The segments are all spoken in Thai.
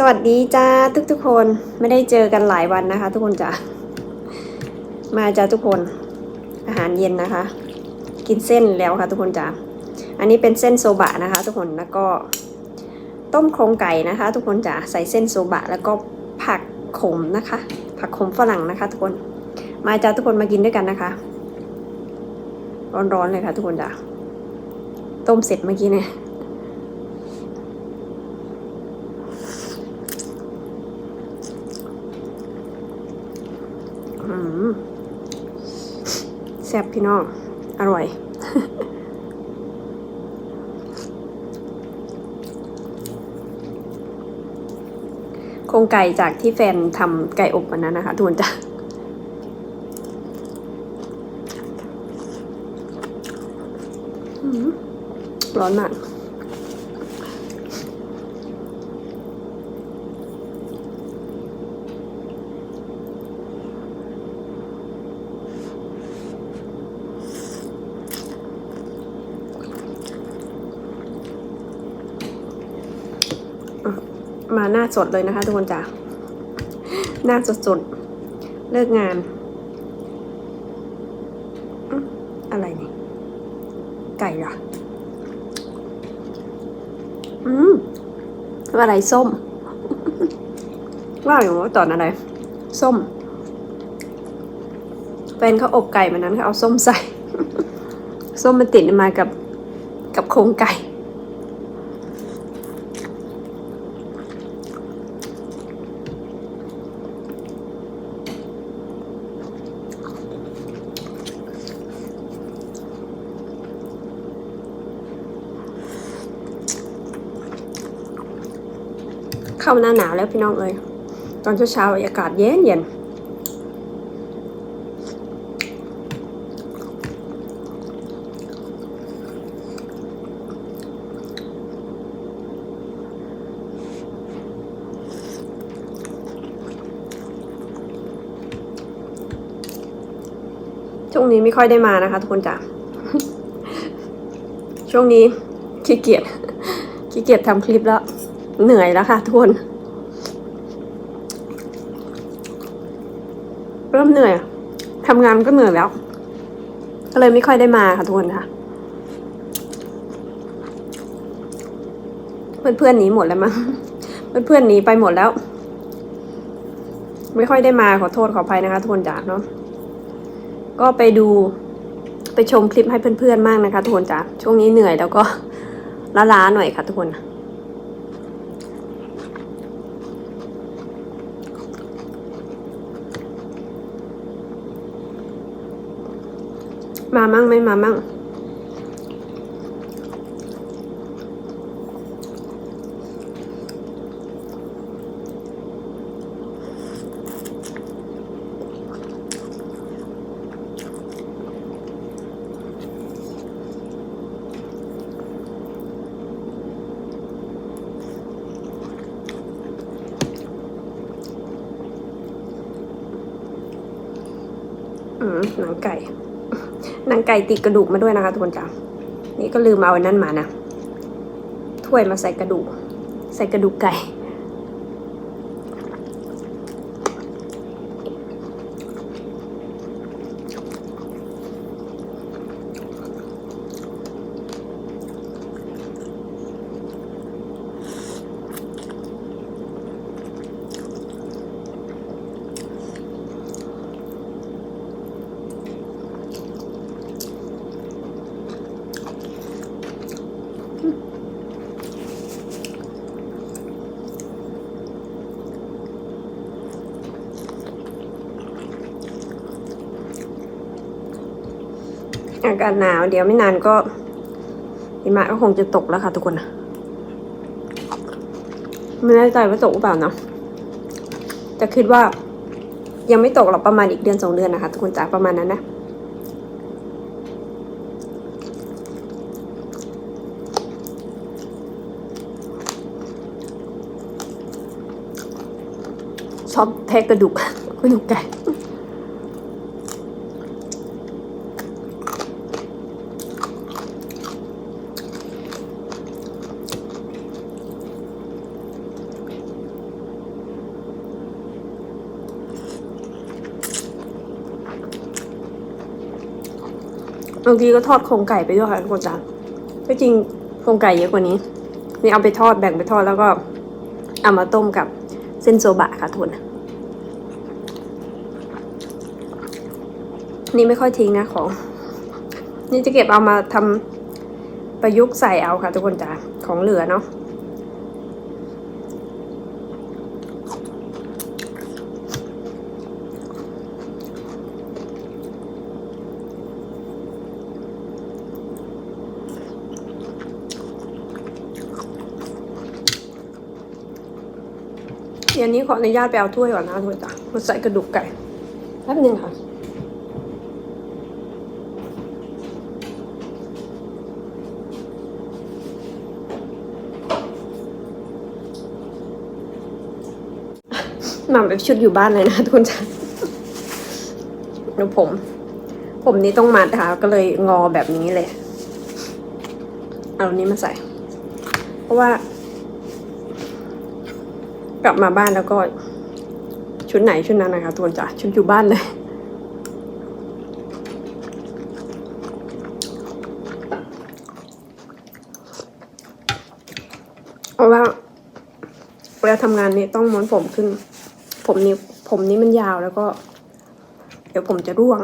สวัสดีจ้าทุกทุกคนไม่ได้เจอกันหลายวันนะคะ ทุกคนจ้ามาจ้าทุกคน อาหารเย็นนะคะ กินเส้นแล้วค่ะ ทุกคนจ้าอันนี้เป็นเส้นโซบะนะคะ ทุกคนแล้วก็ ต้มโครงไก่นะคะ ทุกคนจ้าใส่เส้นโซบะ แล้วก็ผักขมนะคะ ผักขมฝรั่งนะคะ ทุกคน มาจ้าทุกคนมากินด้วยกันนะคะ ร้อนๆเลยค่ะ ทุกคนจ้าต้มเสร็จเมื่อกี้เนี่ย แซ่บพี่น้อง อร่อย โครงไก่จากที่แฟนทำไก่อบวันนั้นนะคะทุกคนจ้ะร้อนมาก มาหน้าสดเลยนะคะ ทุกคนจ้ะหน้าสดสดๆเลิกงาน อะไรนี่ไก่เหรออืมอะไรส้ม ว่าอยู่ว่าตอนอะไร ส้มแฟนเขาอบไก่มันนั้นเขาเอาส้มใส่ ส้มมันติดมากับกับโครงไก่ เข้าหน้าหนาวแล้วพี่น้องเอ้ยตอนเช้าๆอากาศเย็นเย็นช่วงนี้ไม่ค่อยได้มานะคะทุกคนจ้ะ ช่วงนี้ขี้เกียจ ขี้เกียจทำคลิปแล้ว เหนื่อยแล้วค่ะทุกคน เริ่มเหนื่อยทำงานก็เหนื่อยแล้ว ก็เลยไม่ค่อยได้มาค่ะทุกคนค่ะ เพื่อนๆหนีหมดแล้วมั้งเพื่อนๆหนีไปหมดแล้ว ไม่ค่อยได้มาขอโทษขออภัยนะคะทุกคนจ๋าเนาะก็ไปดูไปชมคลิปให้เพื่อนๆมากนะคะทุกคนจ๋าช่วงนี้เหนื่อยแล้วก็ล้าๆหน่อยค่ะทุกคน มามั่งไม่มามั่งอืมหนังไก่ หนังไก่ติดกระดูกมาด้วยนะคะทุกคนจ้านี่ก็ลืมเอาอันนั้นมานะถ้วยมาใส่กระดูก ใส่กระดูกไก่ อากาศหนาวเดี๋ยวไม่นานก็หิมะก็คงจะตกแล้วค่ะทุกคนนะไม่แน่ใจว่าตกหรือเปล่าเนาะแต่คิดว่ายังไม่ตกหรอกประมาณอีกเดือนสองเดือนนะคะทุกคนจ๋าประมาณนั้นนะชอบแทะกระดูกกระดูกไก่ บางทีก็ทอดโครงไก่ไปด้วยค่ะทุกคนจ้ะก็จริงโครงไก่เยอะกว่านี้ นี่เอาไปทอดแบ่งไปทอดแล้วก็เอามาต้มกับเส้นโซบะค่ะทุกคนนี่ไม่ค่อยทิ้งนะของ นี่จะเก็บเอามาทำประยุกต์ใส่เอาค่ะทุกคนจ้ะของเหลือเนาะ เดี๋ยวนี้ขออนุญาตไปเอาถ้วยก่อนนะทุกคนจ้ะมาใส่กระดูกไก่แป๊บนึงค่ะหมาแบบชุดอยู่บ้านเลยนะทุกคนจ้ะดูผม ผมนี้ต้องมัดค่ะ ก็เลยงอแบบนี้เลย เอาอันนี้มาใส่ เพราะว่า กลับมาบ้านแล้วก็ ชุดไหนชุดนั้นนะคะทุกคนจ้ะชุดอยู่บ้านเลยเพราะว่าเวลาทำงานนี้ต้องม้วนผมขึ้น ผมนี้ผมนี้มันยาวแล้วก็ เดี๋ยวผมจะร่วง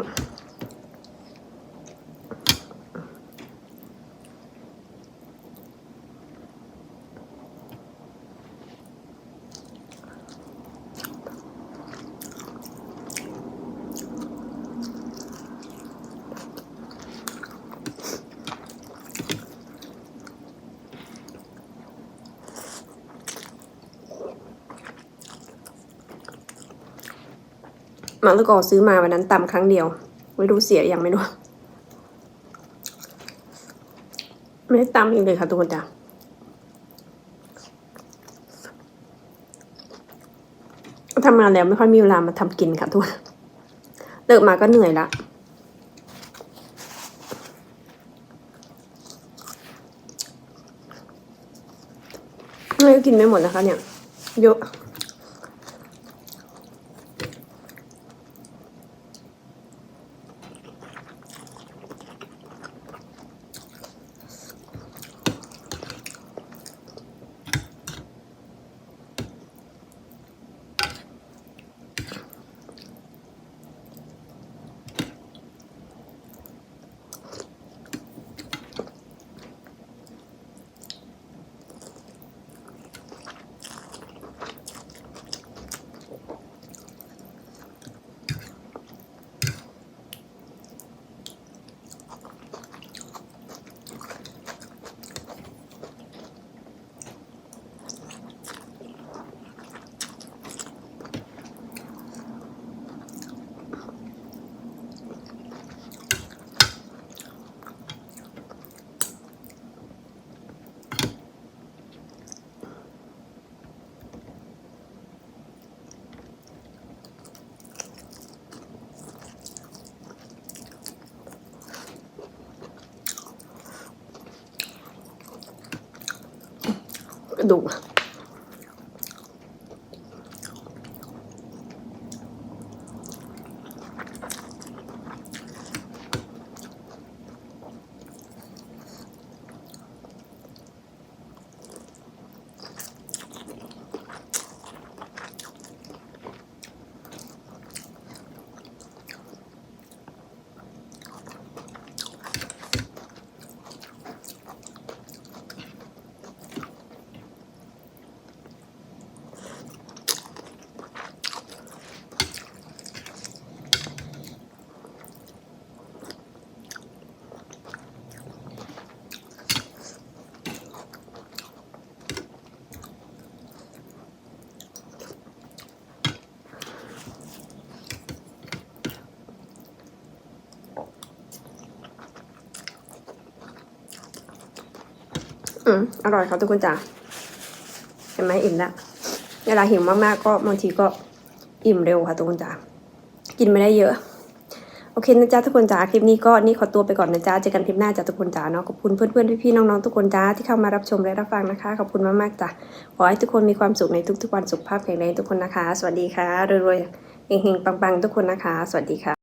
มะละกอซื้อมาวันนั้นตำครั้งเดียว ไม่รู้เสียยังไม่รู้ ไม่ได้ตำอีกเลยค่ะทุกคนจ้ะทำงานแล้วไม่ค่อยมีเวลามาทำกินค่ะทุกคนเลิกมาก็เหนื่อยละไม่ก็กินไม่หมดนะคะเนี่ยเยอะ ก อืมอร่อยครับทุกคนจ้ะเห็นไหมอิ่มและเวลาหิวมากๆก็บางทีก็อิ่มเร็วค่ะทุกคนจ้ะกินไม่ได้เยอะ โอเคนะจ๊ะทุกคนจ้าคลิปนี้ก็นี่ขอตัวไปก่อนนะจ๊ะเจอกันคลิปหน้าจ้ะทุกคนจ้าเนาะขอบคุณเพื่อนๆพี่ๆน้องๆทุกคนจ้าที่เข้ามารับชมและรับฟังนะคะขอบคุณมากๆจ้ะขอให้ทุกคนมีความสุขในทุกๆวันสุขภาพแข็งแรงทุกคนนะคะ สวัสดีค่ะรวยๆเฮงๆปังๆทุกคนนะคะ สวัสดีค่ะ